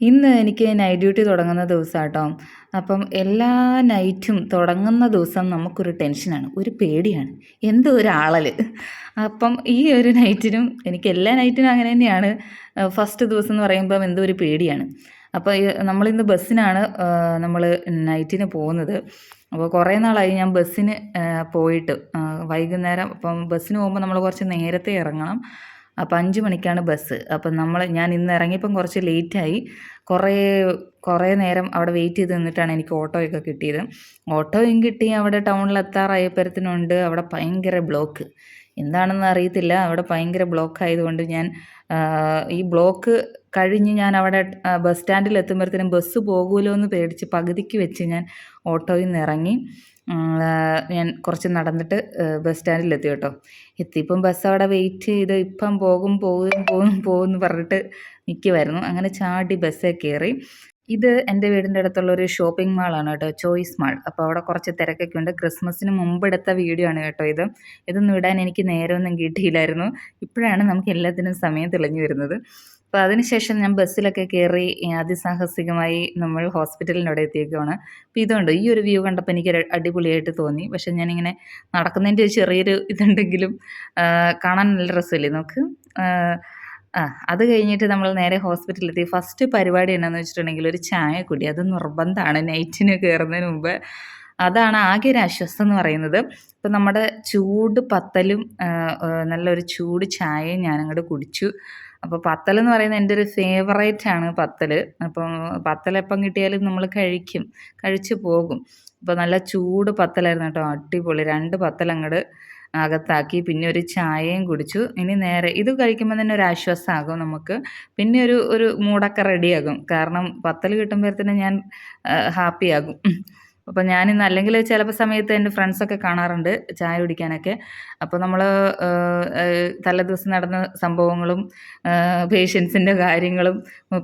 ഇന്ന് എനിക്ക് night duty തുടങ്ങുന്ന ദിവസമാട്ടോ അപ്പം എല്ലാ നൈറ്റും തുടങ്ങുന്ന ദിവസം നമുക്കൊരു ടെൻഷനാണ് ഒരു പേടിയാണ്. എന്തോ ഒരു അപ്പം ഈ ഒരു നൈറ്റിനും എനിക്ക് എല്ലാ നൈറ്റിനും അങ്ങനെ തന്നെയാണ്. ഫസ്റ്റ് ദിവസം എന്ന് പറയുമ്പം എന്തോ ഒരു പേടിയാണ്. അപ്പോൾ നമ്മളിന്ന് ബസ്സിനാണ് നമ്മൾ നൈറ്റിന് പോകുന്നത്. അപ്പോൾ കുറേ നാളായി ഞാൻ ബസ്സിന് പോയിട്ട് വൈകുന്നേരം അപ്പം ബസ്സിന് പോകുമ്പോൾ നമ്മൾ കുറച്ച് നേരത്തെ ഇറങ്ങണം. അപ്പം അഞ്ച് മണിക്കാണ് ബസ്. അപ്പം നമ്മൾ ഞാൻ ഇന്ന് ഇറങ്ങിയപ്പം കുറച്ച് ലേറ്റായി. കുറേ കുറേ നേരം അവിടെ വെയിറ്റ് ചെയ്ത് നിന്നിട്ടാണ് എനിക്ക് ഓട്ടോയൊക്കെ കിട്ടിയത്. ഓട്ടോയും കിട്ടി അവിടെ ടൗണിൽ എത്താറായപ്പരത്തിനുണ്ട് അവിടെ ഭയങ്കര ബ്ലോക്ക് എന്താണെന്ന് അറിയത്തില്ല. അവിടെ ഭയങ്കര ബ്ലോക്ക് ആയതുകൊണ്ട് ഞാൻ ഈ ബ്ലോക്ക് കഴിഞ്ഞ് ഞാൻ അവിടെ ബസ് സ്റ്റാൻഡിൽ എത്തുമ്പോഴത്തേനും ബസ് പോകുമല്ലോ എന്ന് പേടിച്ച് പകുതിക്ക് വെച്ച് ഞാൻ ഓട്ടോയിൽ നിന്ന് ഇറങ്ങി ഞാൻ കുറച്ച് നടന്നിട്ട് ബസ് സ്റ്റാൻഡിൽ എത്തി കേട്ടോ. എത്തിയപ്പം ബസ് അവിടെ വെയിറ്റ് ചെയ്ത് ഇപ്പം പോകും പോകും പോകും പോകും എന്ന് പറഞ്ഞിട്ട് നിൽക്കുമായിരുന്നു അങ്ങനെ ചാടി ബസ്സേ കയറി. ഇത് എന്റെ വീടിന്റെ അടുത്തുള്ള ഒരു ഷോപ്പിംഗ് മാളാണ് കേട്ടോ ചോയ്സ് മാൾ അപ്പോൾ അവിടെ കുറച്ച് തിരക്കൊക്കെ ഉണ്ട്. ക്രിസ്മസിന് മുമ്പ് എടുത്ത വീഡിയോ ആണ് കേട്ടോ ഇത്. ഇതൊന്നും ഇടാൻ എനിക്ക് നേരമൊന്നും കിട്ടിയില്ലായിരുന്നു. ഇപ്പോഴാണ് നമുക്ക് എല്ലാത്തിനും സമയം തെളിഞ്ഞു വരുന്നത്. അപ്പോൾ അതിനുശേഷം ഞാൻ ബസ്സിലൊക്കെ കയറി അതിസാഹസികമായി നമ്മൾ ഹോസ്പിറ്റലിനോടെ എത്തിയൊക്കെയാണ് അപ്പോൾ ഇതുണ്ട്. ഈ ഒരു വ്യൂ കണ്ടപ്പോൾ എനിക്ക് അടിപൊളിയായിട്ട് തോന്നി. പക്ഷേ ഞാനിങ്ങനെ നടക്കുന്നതിന്റെ ഒരു ചെറിയൊരു ഇതുണ്ടെങ്കിലും കാണാൻ നല്ല രസമല്ലേ നമുക്ക്? ആ അത് കഴിഞ്ഞിട്ട് നമ്മൾ നേരെ ഹോസ്പിറ്റലിലെത്തി. ഫസ്റ്റ് പരിപാടി എന്നാന്ന് വെച്ചിട്ടുണ്ടെങ്കിൽ ഒരു ചായ കുടി അത് നിർബന്ധമാണ്. നൈറ്റിന് കയറുന്നതിന് മുമ്പ്. അതാണ് ആകെ ഒരു ആശ്വാസം എന്ന് പറയുന്നത്. ഇപ്പം നമ്മുടെ ചൂട് പത്തലും നല്ലൊരു ചൂട് ചായയും ഞാനങ്ങോട്ട് കുടിച്ചു. അപ്പോൾ പത്തൽ എന്ന് പറയുന്നത് എന്റെ ഒരു ഫേവറേറ്റ് ആണ് പത്തൽ അപ്പം പത്തൽ എപ്പം കിട്ടിയാലും നമ്മൾ കഴിക്കും കഴിച്ചു പോകും. അപ്പോൾ നല്ല ചൂട് പത്തലായിരുന്നു കേട്ടോ അടിപൊളി. രണ്ട് പത്തൽ അങ്ങോട്ട് അകത്താക്കി പിന്നെ ഒരു ചായയും കുടിച്ചു. ഇനി നേരെ ഇത് കഴിക്കുമ്പോൾ തന്നെ ഒരു ആശ്വാസമാകും നമുക്ക്. പിന്നെ ഒരു ഒരു മൂടൊക്കെ റെഡിയാകും കാരണം പത്തൽ കിട്ടുമ്പോഴത്തേനും ഞാൻ ഹാപ്പിയാകും അപ്പോൾ ഞാനിന്ന് അല്ലെങ്കിൽ ചിലപ്പോൾ സമയത്ത് എന്റെ ഫ്രണ്ട്സൊക്കെ കാണാറുണ്ട് ചായ കുടിക്കാനൊക്കെ. അപ്പോൾ നമ്മൾ തലേദിവസം നടന്ന സംഭവങ്ങളും പേഷ്യൻസിന്റെ കാര്യങ്ങളും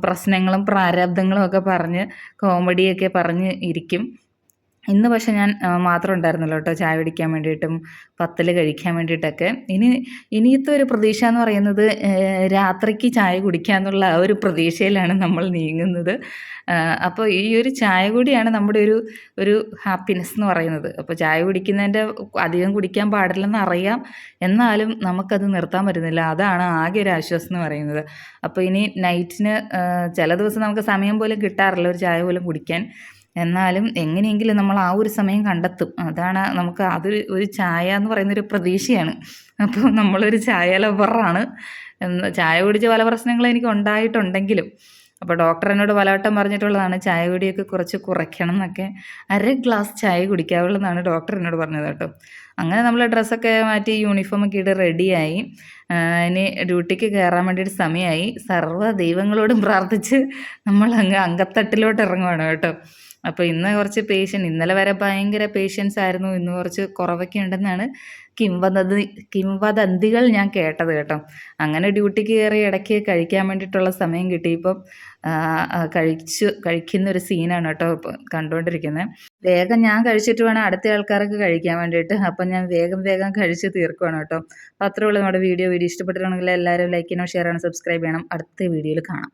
പ്രശ്നങ്ങളും പ്രാരാബ്ദങ്ങളും ഒക്കെ പറഞ്ഞ് കോമഡിയൊക്കെ പറഞ്ഞ് ഇരിക്കും. ഇന്ന് പക്ഷെ ഞാൻ മാത്രം ഉണ്ടായിരുന്നല്ലോ കേട്ടോ. ചായ പിടിക്കാൻ വേണ്ടിയിട്ടും പത്തൽ കഴിക്കാൻ വേണ്ടിയിട്ടൊക്കെ. ഇനി ഇനിയത്തെ ഒരു പ്രതീക്ഷ എന്ന് പറയുന്നത് രാത്രിക്ക് ചായ കുടിക്കുക എന്നുള്ള ആ ഒരു പ്രതീക്ഷയിലാണ് നമ്മൾ നീങ്ങുന്നത്. അപ്പോൾ ഈ ഒരു ചായ കൂടിയാണ് നമ്മുടെ ഒരു ഒരു ഹാപ്പിനെസ് എന്ന് പറയുന്നത്. അപ്പോൾ ചായ കുടിക്കുന്നതിന്റെ അധികം കുടിക്കാൻ പാടില്ലെന്ന് അറിയാം. എന്നാലും നമുക്കത് നിർത്താൻ പറ്റുന്നില്ല. അതാണ് ആകെ ഒരു ആശ്വാസം എന്ന് പറയുന്നത്. അപ്പോൾ ഇനി നൈറ്റിന് ചില ദിവസം നമുക്ക് സമയം പോലും കിട്ടാറില്ല ഒരു ചായ പോലും കുടിക്കാൻ. എന്നാലും എങ്ങനെയെങ്കിലും നമ്മൾ ആ ഒരു സമയം കണ്ടെത്തും. അതാണ് നമുക്ക് അതൊരു ഒരു ചായ എന്ന് പറയുന്നൊരു പ്രതീക്ഷയാണ്. അപ്പോൾ നമ്മളൊരു ചായ ലവറാണ്. ചായ കുടിച്ച പല പ്രശ്നങ്ങളും എനിക്ക് ഉണ്ടായിട്ടുണ്ടെങ്കിലും. അപ്പോൾ ഡോക്ടർ എന്നോട് പലവട്ടം പറഞ്ഞിട്ടുള്ളതാണ് ചായ കുടിയൊക്കെ കുറച്ച് കുറയ്ക്കണം എന്നൊക്കെ. അര ഗ്ലാസ് ചായ കുടിക്കാവുള്ളതാണ് ഡോക്ടർ എന്നോട് പറഞ്ഞത് കേട്ടോ. അങ്ങനെ നമ്മൾ ഡ്രസ്സൊക്കെ മാറ്റി യൂണിഫോമൊക്കെ ഇട്ട് റെഡിയായി ഇനി ഡ്യൂട്ടിക്ക് കയറാൻ വേണ്ടിയിട്ട് സമയമായി സർവ ദൈവങ്ങളോടും പ്രാർത്ഥിച്ച് നമ്മൾ അങ്ങ് അങ്കത്തട്ടിലോട്ട് ഇറങ്ങുവാണ് കേട്ടോ. അപ്പോൾ ഇന്ന് കുറച്ച് പേഷ്യന്റ് ഇന്നലെ വരെ ഭയങ്കര പേഷ്യൻസ് ആയിരുന്നു. ഇന്ന് കുറച്ച് കുറവൊക്കെ ഉണ്ടെന്നാണ് കിംവദന്തി കിംവദന്തികൾ ഞാൻ കേട്ടത് കേട്ടോ. അങ്ങനെ ഡ്യൂട്ടിക്ക് കയറി ഇടയ്ക്ക് കഴിക്കാൻ വേണ്ടിയിട്ടുള്ള സമയം കിട്ടിയപ്പം കഴിച്ചു കഴിക്കുന്ന ഒരു സീനാണ് കേട്ടോ കണ്ടുകൊണ്ടിരിക്കുന്നത് വേഗം ഞാൻ കഴിച്ചിട്ട് വേണം അടുത്ത ആൾക്കാർക്ക് കഴിക്കാൻ വേണ്ടിയിട്ട്. അപ്പം ഞാൻ വേഗം വേഗം കഴിച്ച് തീർക്കുവാണ് കേട്ടോ. അപ്പോൾ അത്രേ നമ്മുടെ വീഡിയോ വീഡിയോ ഇഷ്ടപ്പെട്ടിട്ടുണ്ടെങ്കിൽ എല്ലാവരും ലൈക്ക് ചെയ്യണം ഷെയർ ചെയ്യണം സബ്സ്ക്രൈബ് ചെയ്യണം. അടുത്ത വീഡിയോയിൽ കാണാം.